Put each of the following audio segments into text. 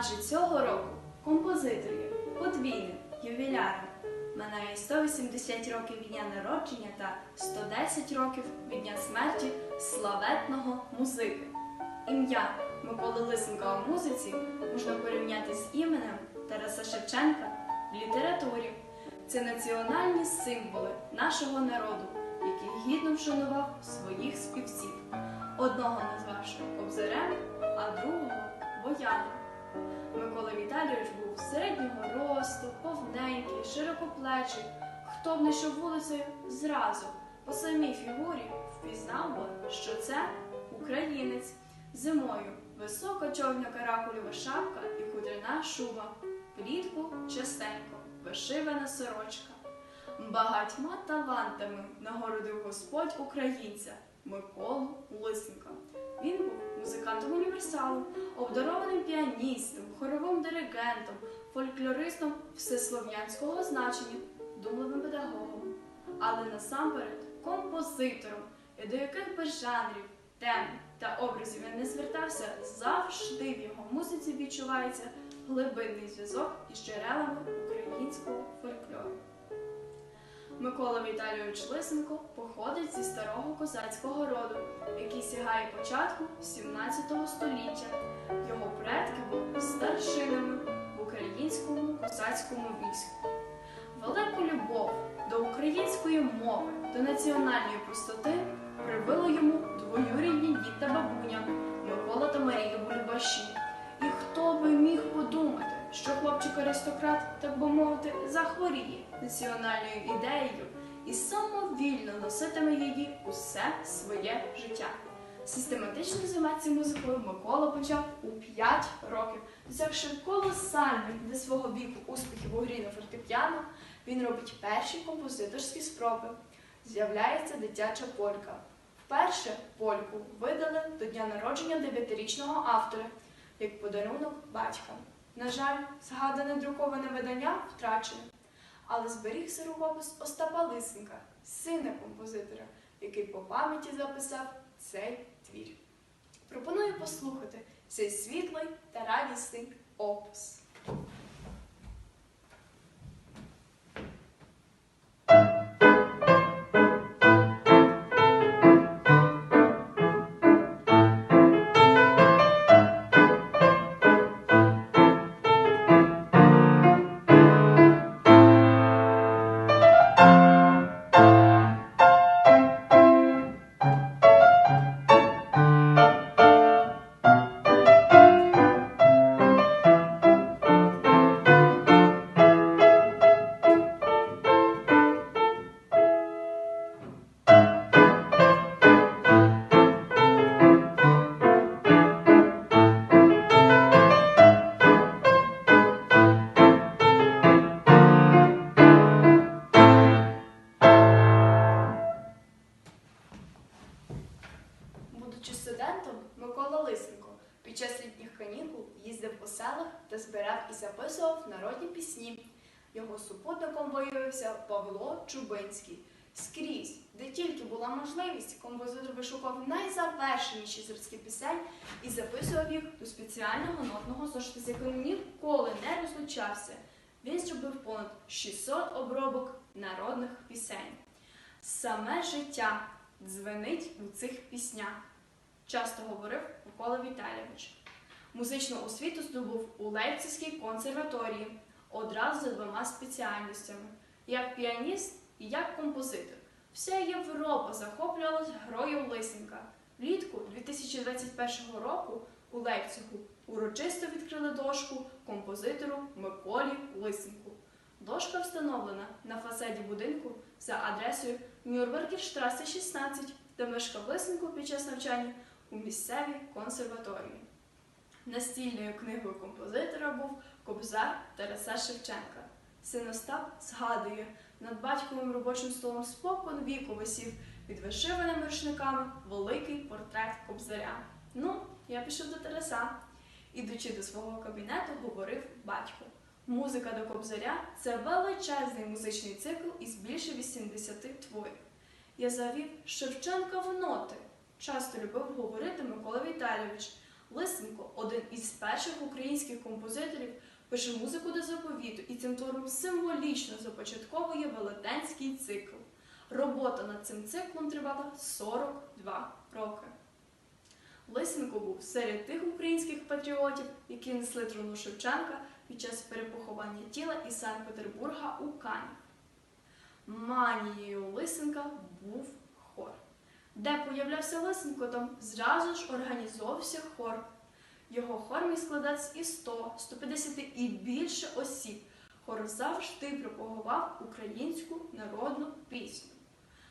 Адже цього року композитор є подвійним ювіляром. Минає 180 років від дня народження та 110 років від дня смерті славетного музики. Ім'я Миколи Лисенка у музиці можна порівняти з іменем Тараса Шевченка в літературі. Це національні символи нашого народу, який гідно вшанував своїх співців. Одного назвавши Кобзарем, а другого Бояном. Микола Віталійович був середнього росту, повненький, широкоплечий. Хто б не йшов вулицею, зразу по самій фігурі впізнав би, що це українець. Зимою висока чорна каракулєва шапка і хутряна шуба, влітку частенько вишивана сорочка. Багатьма талантами нагородив Господь українця Миколу Лисенка. Він був музикантом універсалом, обдарованим піаністом, хоровим диригентом, фольклористом всеслов'янського значення, думливим педагогом, але насамперед композитором, і до яких би жанрів, тем та образів він не звертався, завжди в його музиці відчувається глибинний зв'язок із джерелами українського фольклору. Микола Віталійович Лисенко походить зі старого козацького роду, який сягає початку 17 століття. Старшинами в українському козацькому війську. Велику любов до української мови, до національної простоти привили йому двоюрідні дід та бабуня Микола та Марія Бульбаші. І хто би міг подумати, що хлопчик-аристократ, так би мовити, захворіє національною ідеєю і самовільно носитиме її усе своє життя. Систематично займатися музикою Микола почав у 5 років. Досягши колосальних для свого віку успіхів у грі на фортепіано, він робить перші композиторські спроби. З'являється дитяча полька. Вперше польку видали до дня народження дев'ятирічного автора як подарунок батькам. На жаль, згадане друковане видання втрачене, але зберігся рукопис Остапа Лисенка, сина композитора, який по пам'яті записав цей твір. Пропоную послухати цей світлий та радісний опус. І записував народні пісні. Його супутником виявився Павло Чубинський. Скрізь, де тільки була можливість, композитор вишукав найзавершеніші зразки пісень і записував їх до спеціального нотного зошита, з яким ніколи не розлучався. Він зробив понад 600 обробок народних пісень. Саме життя дзвенить у цих піснях, часто говорив Микола Віталійович. Музичну освіту здобув у Лейпцизькій консерваторії одразу за двома спеціальностями як піаніст і як композитор. Вся Європа захоплювалась грою Лисенка. Влітку 2021 року у Лейпцигу урочисто відкрили дошку композитору Миколі Лисенку. Дошка встановлена на фасаді будинку за адресою Нюрнбергерштрасе 16, де мешкав Лисенко під час навчання у місцевій консерваторії. Настільною книгою композитора був Кобзар Тараса Шевченка. Син Остап згадує, над батьковим робочим столом спокон віку висів під вишиваними рушниками великий портрет Кобзаря. Ну, я пішов до Тараса. Ідучи до свого кабінету, говорив батько. Музика до Кобзаря це величезний музичний цикл із більше 80 творів. Я завів Шевченка в ноти. Часто любив говорити Микола Віталійович, Лисенко, один із перших українських композиторів, пише музику до заповіту і цим твором символічно започатковує велетенський цикл. Робота над цим циклом тривала 42 роки. Лисенко був серед тих українських патріотів, які несли труну Шевченка під час перепоховання тіла із Санкт-Петербурга у Канів. Манією Лисенка був. Де появлявся Лисенко, там зразу ж організовувався хор. Його хор міг складатися із 100, 150 і більше осіб. Хор завжди пропагував українську народну пісню.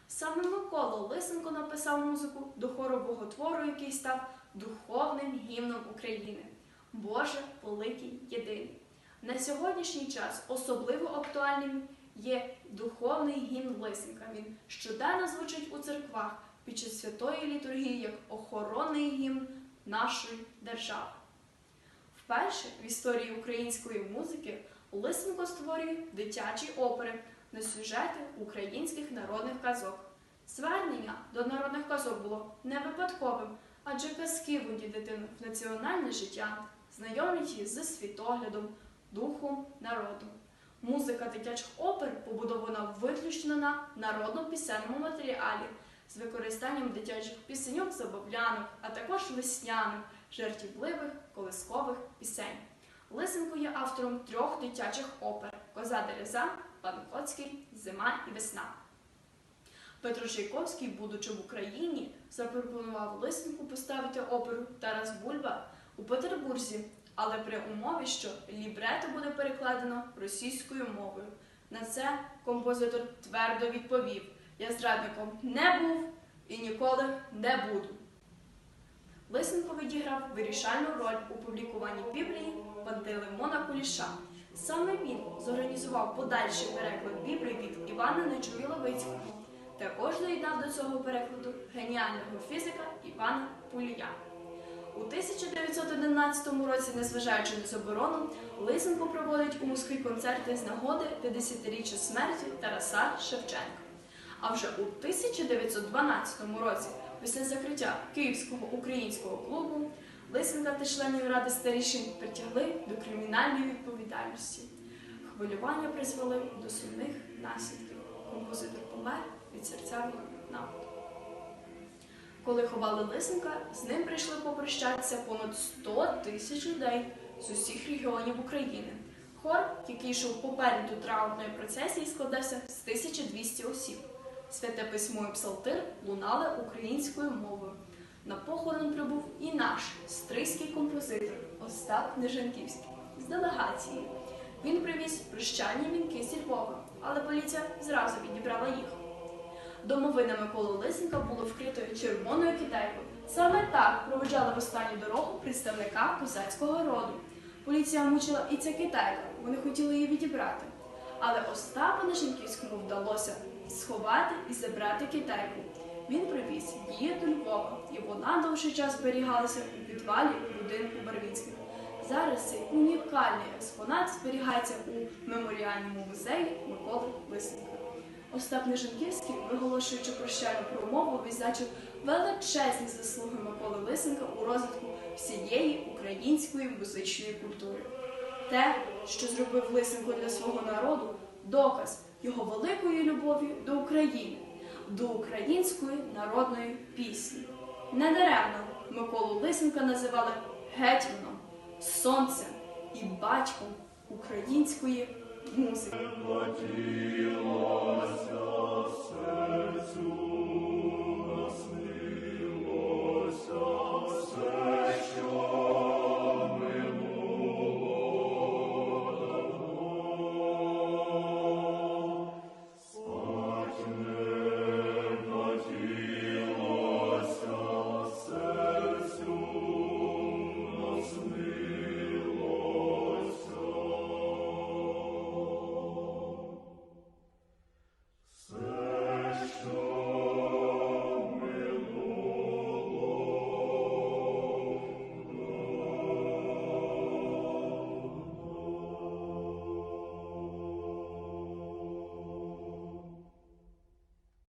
Саме Микола Лисенко написав музику до хорового твору, який став духовним гімном України. Боже великий єдиний. На сьогоднішній час особливо актуальним є духовний гімн Лисенка. Він щоденно звучить у церквах під час святої літургії як охоронний гімн нашої держави. Вперше в історії української музики Лисенко створює дитячі опери на сюжети українських народних казок. Звернення до народних казок було не випадковим, адже казки водять дитину в національне життя, знайомлять її з світоглядом, духом народу. Музика дитячих опер побудована виключно на народно-пісенному матеріалі з використанням дитячих пісеньок, забавлянок, а також весняних, жартівливих, колискових пісень. Лисенко є автором трьох дитячих опер Коза Дереза, Пан Коцький, Зима і Весна. Петро Чайковський, будучи в Україні, запропонував Лисенку поставити оперу Тарас Бульба у Петербурзі, але при умові, що лібрето буде перекладено російською мовою. На це композитор твердо відповів: Я зрадником не був і ніколи не буду. Лисенко відіграв вирішальну роль у публікуванні Біблії Пантелеймона Куліша. Саме він зорганізував подальший переклад Біблії від Івана Нечуї-Левицького. Також доєднав до цього перекладу геніального фізика Івана Пулія. У 1911 році, незважаючи на заборону, Лисенко проводить у Москві концерти з нагоди 50-річчя смерті Тараса Шевченка. А вже у 1912 році, після закриття Київського українського клубу, Лисенка та членів ради старішин притягли до кримінальної відповідальності. Хвилювання призвели до сумних наслідків. Композитор помер від серцевого нападу. Коли ховали Лисенка, з ним прийшли попрощатися понад 100 тисяч людей з усіх регіонів України. Хор, який йшов попереду траурної процесії, складався з 1200 осіб. Святе письмо і псалтир лунали українською мовою. На похорон прибув і наш стрийський композитор Остап Нежанківський з делегації. Він привіз прощальні вінки зі Львова, але поліція зразу відібрала їх. Домовина Миколи Лисенка було вкритою червоною китайкою. Саме так проведжали в останню дорогу представника козацького роду. Поліція мучила і ця китайка, вони хотіли її відібрати. Але Остапу Неженківському вдалося сховати і забрати китайку. Він привіз її до Львова, і вона довший час зберігалася у підвалі будинку Барвінських. Зараз цей унікальний експонат зберігається у меморіальному музеї Миколи Лисенка. Остап Нежанківський, виголошуючи прощальну промову, відзначив величезні заслуги Миколи Лисенка у розвитку всієї української музичної культури. Те, що зробив Лисенко для свого народу, доказ його великої любові до України, до української народної пісні. Недаремно Миколу Лисенка називали гетьманом, сонцем і батьком української музики. серцю.